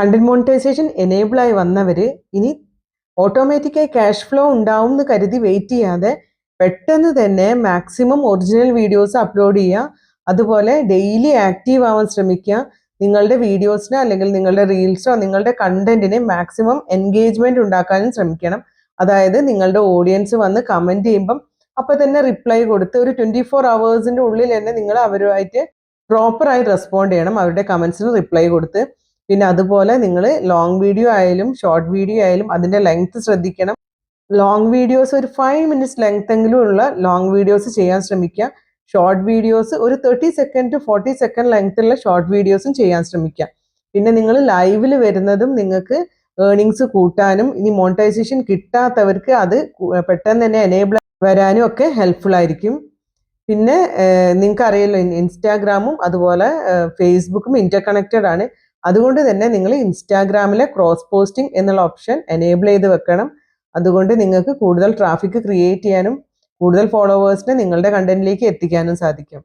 Content monetisation enable ആയി വന്നവർ ഇനി ഓട്ടോമാറ്റിക്കായി ക്യാഷ് ഫ്ലോ ഉണ്ടാവും എന്ന് കരുതി വെയിറ്റ് ചെയ്യാതെ പെട്ടെന്ന് തന്നെ മാക്സിമം ഒറിജിനൽ വീഡിയോസ് അപ്ലോഡ് ചെയ്യുക അതുപോലെ ഡെയിലി ആക്റ്റീവ് ആവാൻ ശ്രമിക്കുക. നിങ്ങളുടെ വീഡിയോസിനെ അല്ലെങ്കിൽ നിങ്ങളുടെ റീൽസോ നിങ്ങളുടെ കണ്ടന്റിനെ മാക്സിമം എൻഗേജ്മെന്റ് ഉണ്ടാക്കാനും ശ്രമിക്കണം. അതായത് നിങ്ങളുടെ ഓഡിയൻസ് വന്ന് കമന്റ് ചെയ്യുമ്പം അപ്പോൾ തന്നെ റിപ്ലൈ കൊടുത്ത് ഒരു ട്വന്റി ഫോർ അവേഴ്സിന്റെ ഉള്ളിൽ തന്നെ നിങ്ങൾ അവരുമായിട്ട് പ്രോപ്പറായി റെസ്പോണ്ട് ചെയ്യണം. അവരുടെ കമൻസിന് റിപ്ലൈ കൊടുത്ത്. പിന്നെ അതുപോലെ നിങ്ങൾ ലോങ് വീഡിയോ ആയാലും ഷോർട്ട് വീഡിയോ ആയാലും അതിന്റെ ലെങ്ത് ശ്രദ്ധിക്കണം. ലോങ് വീഡിയോസ് ഒരു ഫൈവ് മിനിറ്റ്സ് ലെങ്ത് എങ്കിലും ഉള്ള ലോങ് വീഡിയോസ് ചെയ്യാൻ ശ്രമിക്കുക. ഷോർട്ട് വീഡിയോസ് ഒരു thirty second to forty second ലെങ്ത്തുള്ള short വീഡിയോസും ചെയ്യാൻ ശ്രമിക്കുക. പിന്നെ നിങ്ങൾ ലൈവിൽ വരുന്നതും നിങ്ങൾക്ക് ഏർണിങ്സ് കൂട്ടാനും ഇനി മോണിറ്റൈസേഷൻ കിട്ടാത്തവർക്ക് അത് പെട്ടെന്ന് തന്നെ എനേബിൾ വരാനും ഒക്കെ ഹെൽപ്ഫുൾ ആയിരിക്കും. പിന്നെ നിങ്ങൾക്ക് അറിയാലോ ഇൻസ്റ്റാഗ്രാമും അതുപോലെ ഫേസ്ബുക്കും ഇന്റർ കണക്റ്റഡ് ആണ്. അതുകൊണ്ട് തന്നെ നിങ്ങൾ ഇൻസ്റ്റാഗ്രാമിലെ ക്രോസ് പോസ്റ്റിംഗ് എന്നുള്ള ഓപ്ഷൻ എനേബിൾ ചെയ്ത് വെക്കണം. അതുകൊണ്ട് നിങ്ങൾക്ക് കൂടുതൽ ട്രാഫിക് ക്രിയേറ്റ് ചെയ്യാനും കൂടുതൽ ഫോളോവേഴ്സിനെ നിങ്ങളുടെ കണ്ടന്റിലേക്ക് എത്തിക്കാനും സാധിക്കും.